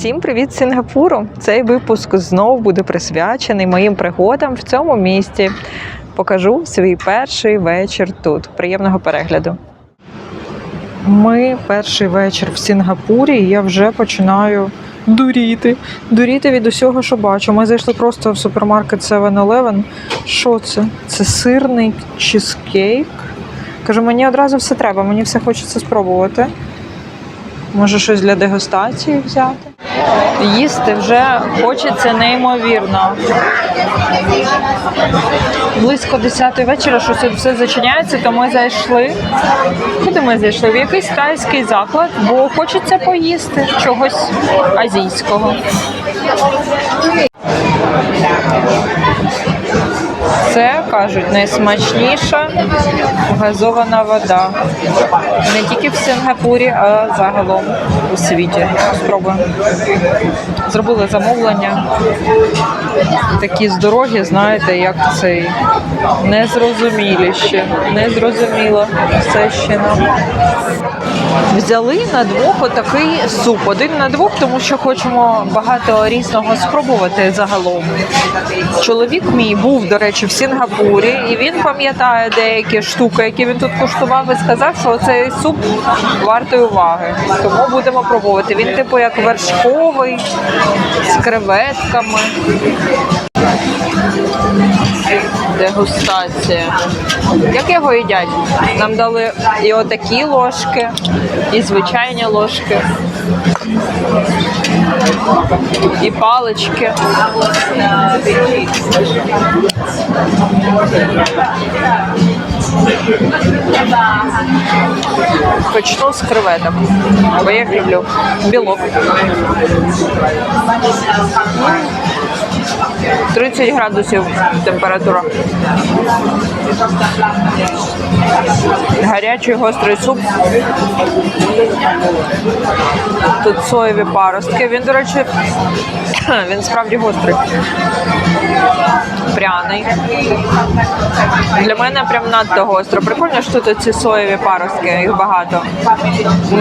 Всім привіт Сінгапуру! Цей випуск знову буде присвячений моїм пригодам в цьому місті. Покажу свій перший вечір тут. Приємного перегляду. Ми перший вечір в Сінгапурі, і я вже починаю дуріти. Дуріти від усього, що бачу. Ми зайшли просто в супермаркет 7-Eleven. Що це? Це сирний чизкейк. Кажу, мені одразу все треба, мені все хочеться спробувати. Може, щось для дегустації взяти? Їсти вже хочеться неймовірно. Близько 10 вечора щось все зачиняється, то ми зайшли. Куди ми зайшли? В якийсь тайський заклад, бо хочеться поїсти чогось азійського. Це кажуть найсмачніша газована вода. Не тільки в Сингапурі, а загалом у світі. Спробуємо. Зробили замовлення. Такі з дороги, знаєте, як цей незрозумілі ще. Незрозуміло все ще нам. Взяли на двох отакий суп. Один на двох, тому що хочемо багато різного спробувати загалом. Чоловік мій був, до речі, в Сінгапурі, і він пам'ятає деякі штуки, які він тут куштував, і сказав, що цей суп вартий уваги. Тому будемо пробувати. Він, типу, як вершковий, з креветками. Дегустація. Як його їдять? Нам дали і отакі ложки, і звичайні ложки, і палички. Почну з креветок, бо я їх люблю. Білок. 30 градусів температура. Гарячий гострий суп. Тут соєві паростки. Він, до речі, він справді гострий. Пряний. Для мене прям надто гостро. Прикольно, що тут ці соєві паростки, їх багато.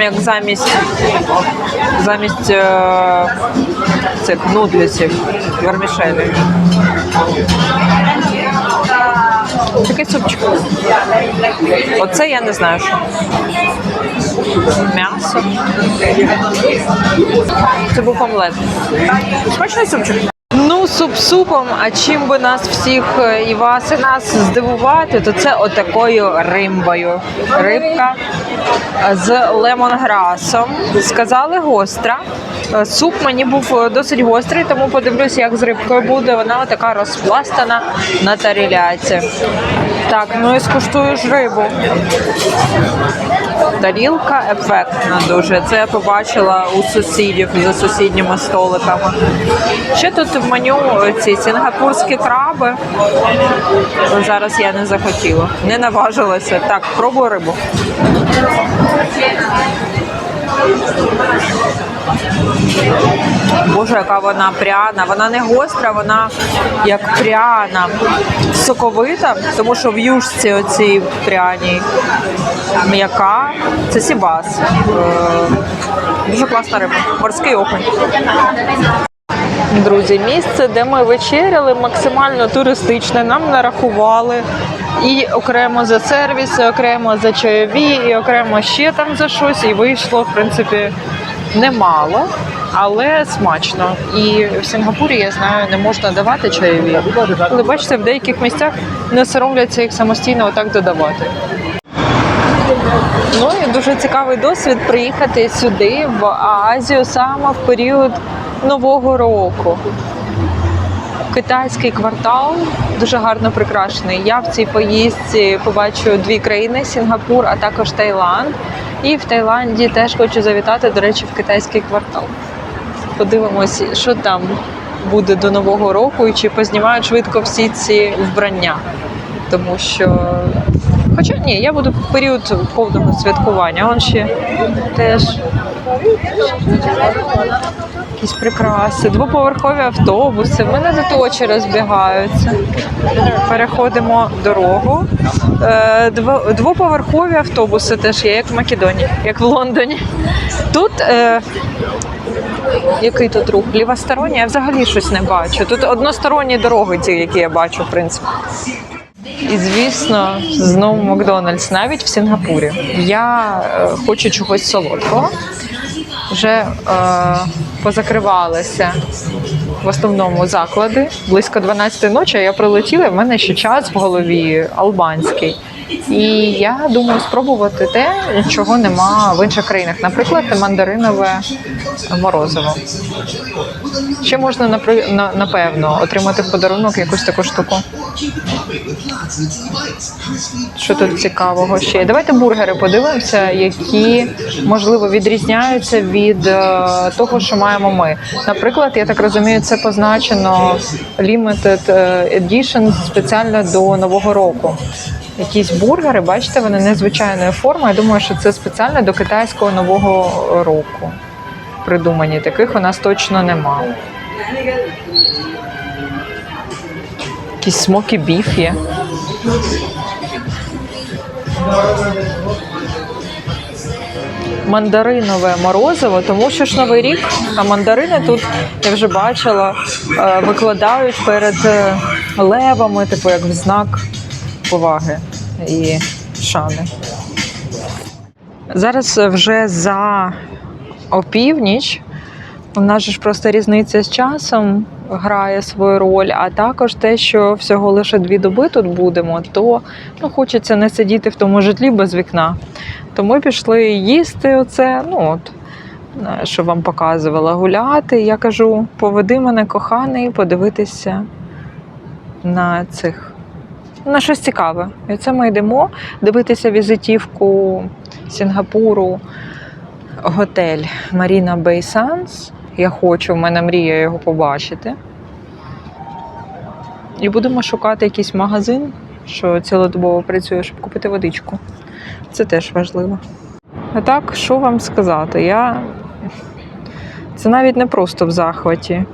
Як замість замість е, цих нудлісів, вермішелі. Такий супчик. Оце я не знаю, що. М'ясо. Це був омлет. Смачний супчик. Ну, суп супом, а чим би нас всіх е, і вас, і нас здивувати, то це отакою римбою. Рибка з лемонграсом. Сказали гостра. Е, Суп мені був е, досить гострий, тому подивлюся, як з рибкою буде. Вона така розпластана на таріляці. Так, ну і скуштую ж рибу. Тарілка ефектна дуже. Це я побачила у сусідів за сусідніми столиками. Ще тут в меню ці сінгапурські краби. Зараз я не захотіла, не наважилася. Так, пробую рибу. Боже, яка вона пряна. Вона не гостра, вона як пряна, соковита, тому що в юшці оцій пряній м'яка. Це сібас. Е, Дуже класна риба. Морський окунь. Друзі, місце, де ми вечеряли, максимально туристичне. Нам нарахували і окремо за сервіс, і окремо за чайові, і окремо ще там за щось. І вийшло, в принципі, немало, але смачно. І в Сінгапурі я знаю, не можна давати чайові. Але бачите, в деяких місцях не соромляться їх самостійно отак додавати. Ну і дуже цікавий досвід приїхати сюди, в Азію, саме в період Нового року. Китайський квартал дуже гарно прикрашений. Я в цій поїздці побачу дві країни: Сінгапур, а також Таїланд. І в Таїланді теж хочу завітати, до речі, в китайський квартал. Подивимось, що там буде до Нового року і чи познімають швидко всі ці вбрання. Тому що Хоча ні, я буду в період повного святкування. Он ще теж якісь прикраси, двоповерхові автобуси. В мене тут очі розбігаються. Переходимо дорогу. Е, Двоповерхові автобуси теж є, як в Македонії, як в Лондоні. Тут е, Який тут рух? Лівосторонній? Я взагалі щось не бачу. Тут односторонні дороги, ті, які я бачу, в принципі. І звісно, знову Макдональдс, навіть в Сінгапурі. Я е, хочу чогось солодкого. Вже е, позакривалися в основному заклади. Близько 12 ночі я прилетіла, в мене ще час в голові албанський. І я думаю спробувати те, чого нема в інших країнах. Наприклад, мандаринове морозиво. Ще можна напевно отримати в подарунок якусь таку штуку. Що тут цікавого ще? Давайте бургери подивимося, які можливо відрізняються від е, того, що маємо ми. Наприклад, я так розумію, це позначено Limited е, Edition спеціально до Нового року. Якісь бургери, бачите, вони незвичайної форми. Я думаю, що це спеціально до китайського нового року. Придумані таких у нас точно немає. Якийсь смокі біф є. Мандаринове морозиво, тому що ж новий рік, а мандарини тут я вже бачила, е, викладають перед е, левами, типу як в знак поваги і шани. Зараз вже за опівніч. У нас ж просто різниця з часом грає свою роль, а також те, що всього лише дві доби тут будемо, то ну, хочеться не сидіти в тому житлі без вікна. Тому пішли їсти оце, ну от, е, що вам показувала, гуляти. Я кажу, поведи мене коханий, подивитися на цих. На щось цікаве. І оце ми йдемо дивитися візитівку Сінгапуру, готель Маріна Бей Санс. Я хочу, в мене мрія його побачити. І будемо шукати якийсь магазин, що цілодобово працює, щоб купити водичку. Це теж важливо. А так, що вам сказати? Я... Це навіть не просто в захваті.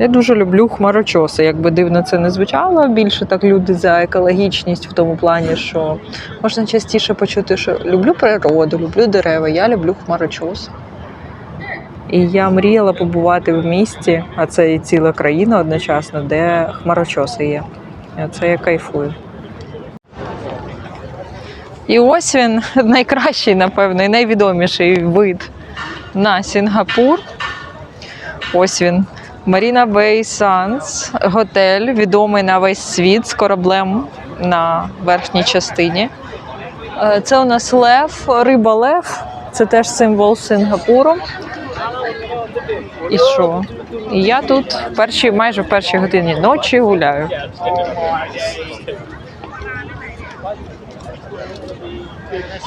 Я дуже люблю хмарочоси, як би дивно це не звучало. Більше так люди за екологічність в тому плані, що можна частіше почути, що люблю природу, люблю дерева, я люблю хмарочос. І я мріяла побувати в місті, а це і ціла країна одночасно, де хмарочоси є. Це я кайфую. І ось він найкращий, напевно, і найвідоміший вид на Сінгапур. Ось він. Маріна Бей Санс, готель, відомий на весь світ з кораблем на верхній частині. Е, Це у нас лев, риба лев. Це теж символ Сингапуру. І що? Я тут в першій, майже в першій годині ночі гуляю.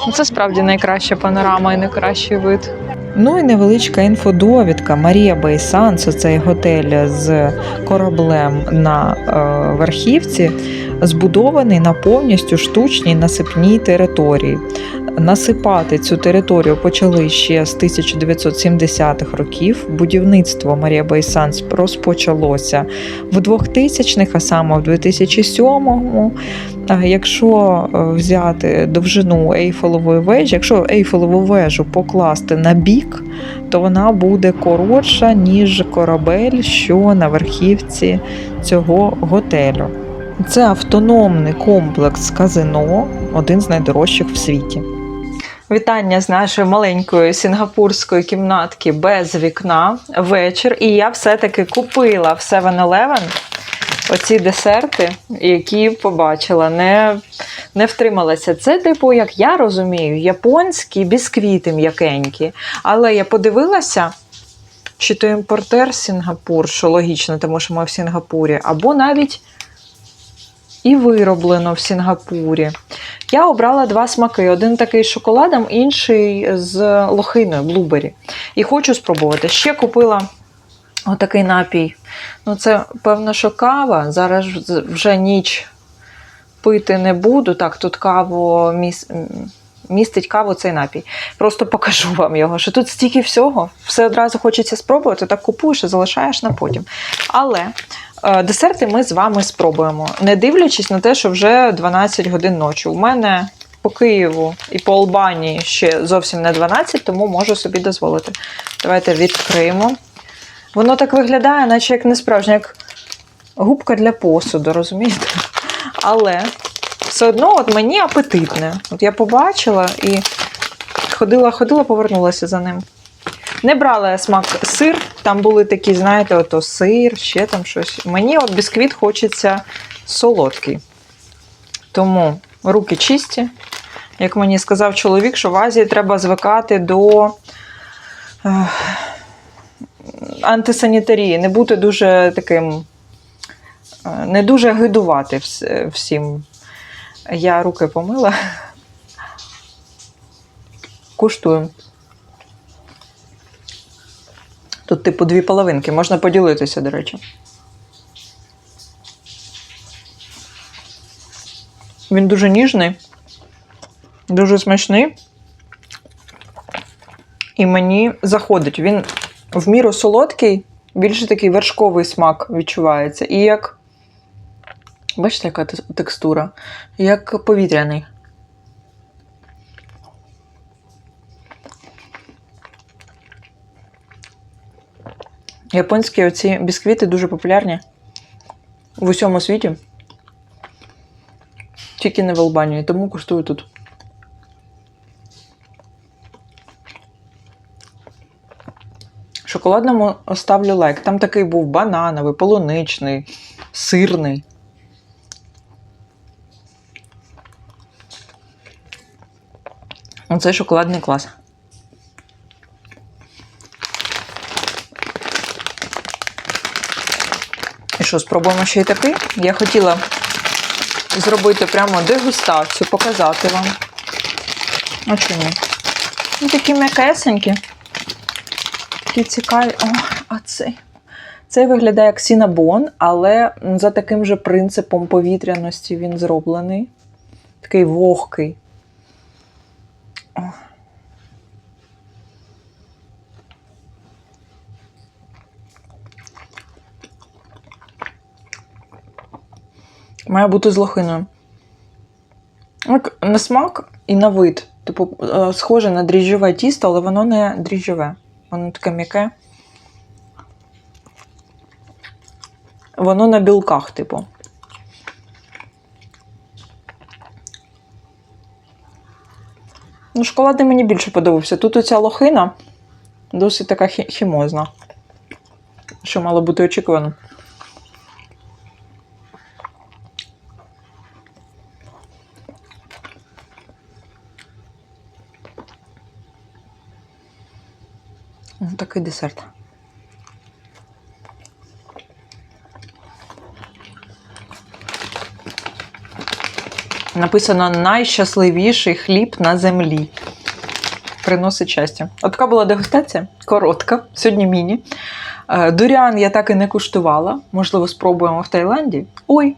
Ну, Це справді найкраща панорама і найкращий вид. Ну і невеличка інфодовідка. Марія Бейсанс, цей готель з кораблем на е, верхівці, збудований на повністю штучній насипній території. Насипати цю територію почали ще з 1970-х років. Будівництво Марія Бейсанс розпочалося в 2000-х, а саме в 2007-му. Якщо е, взяти довжину Ейфелевої вежі, якщо Ейфелеву вежу покласти на бік, то вона буде коротша, ніж корабель, що на верхівці цього готелю. Це автономний комплекс казино, один з найдорожчих в світі. Вітання з нашої маленької сінгапурської кімнатки без вікна. Вечір. І я все-таки купила в 7-Eleven оці десерти, які побачила, не, не втрималася. Це, типу, як я розумію, японські бісквіти м'якенькі. Але я подивилася, чи то імпортер Сінгапур, що логічно, тому що ми в Сінгапурі, або навіть і вироблено в Сінгапурі. Я обрала два смаки: один такий з шоколадом, інший з лохиною, блубері. І хочу спробувати. Ще купила отакий напій. Ну, це, певно, що кава. Зараз вже ніч пити не буду. Так, тут каву міс... містить каву цей напій. Просто покажу вам його, що тут стільки всього, все одразу хочеться спробувати, так купуєш і залишаєш на потім. Але десерти ми з вами спробуємо, не дивлячись на те, що вже 12 годин ночі. У мене по Києву і по Албанії ще зовсім не 12, тому можу собі дозволити. Давайте відкриємо. Воно так виглядає, наче як не справжнє, як губка для посуду, розумієте? Але все одно от мені апетитне. От я побачила і ходила, ходила, повернулася за ним. Не брала я смак сир, там були такі, знаєте, ото сир, ще там щось. Мені от бісквіт хочеться солодкий. Тому руки чисті. Як мені сказав чоловік, що в Азії треба звикати до е, антисанітарії, не бути дуже таким, е, не дуже гидувати вс- всім. Я руки помила. Куштую. Тут, типу, дві половинки, можна поділитися, до речі. Він дуже ніжний, дуже смачний. І мені заходить. Він в міру солодкий, більше такий вершковий смак відчувається. І як. Бачите, яка текстура? Як повітряний. Японські оці бісквіти дуже популярні в усьому світі. Тільки не в Албанії, тому коштую тут. Шоколадному ставлю лайк. Там такий був банановий, полуничний, сирний. Оцей шоколадний клас. Що, спробуємо ще й такий? Я хотіла зробити прямо дегустацію, показати вам. А чому? Ну, такі м'якесенькі. Такі цікаві. О, а цей. Цей виглядає як сінабон, але за таким же принципом повітряності він зроблений. Такий вогкий. Має бути з лохиною. Як на смак і на вид. Типу, е, схоже на дріжджове тісто, але воно не дріжджове. Воно таке м'яке. Воно на білках, типу. Ну, шоколадний мені більше подобався. Тут оця лохина досить така хімозна. Що мало бути очікувано. Такий десерт. Написано найщасливіший хліб на землі. Приносить щастя. От така була дегустація. Коротка, сьогодні міні. Е, Дуріан я так і не куштувала. Можливо, спробуємо в Таїланді. Ой,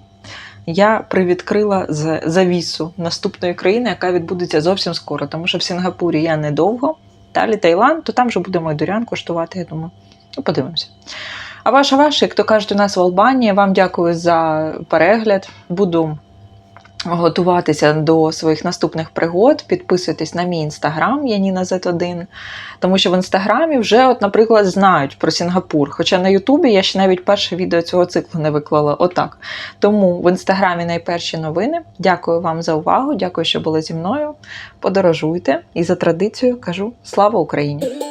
я привідкрила завісу наступної країни, яка відбудеться зовсім скоро, тому що в Сінгапурі я недовго. Далі Таїланд, то там вже будемо і дурян куштувати, я думаю. Ну, подивимося. А ваша ваша, як то кажуть, у нас в Албанії. Вам дякую за перегляд. Буду готуватися до своїх наступних пригод. Підписуйтесь на мій інстаграм Яніна Z1, тому що в інстаграмі вже, от, наприклад, знають про Сінгапур. Хоча на Ютубі я ще навіть перше відео цього циклу не виклала. Отак. Тому в інстаграмі найперші новини. Дякую вам за увагу. Дякую, що були зі мною. Подорожуйте. І за традицією кажу слава Україні!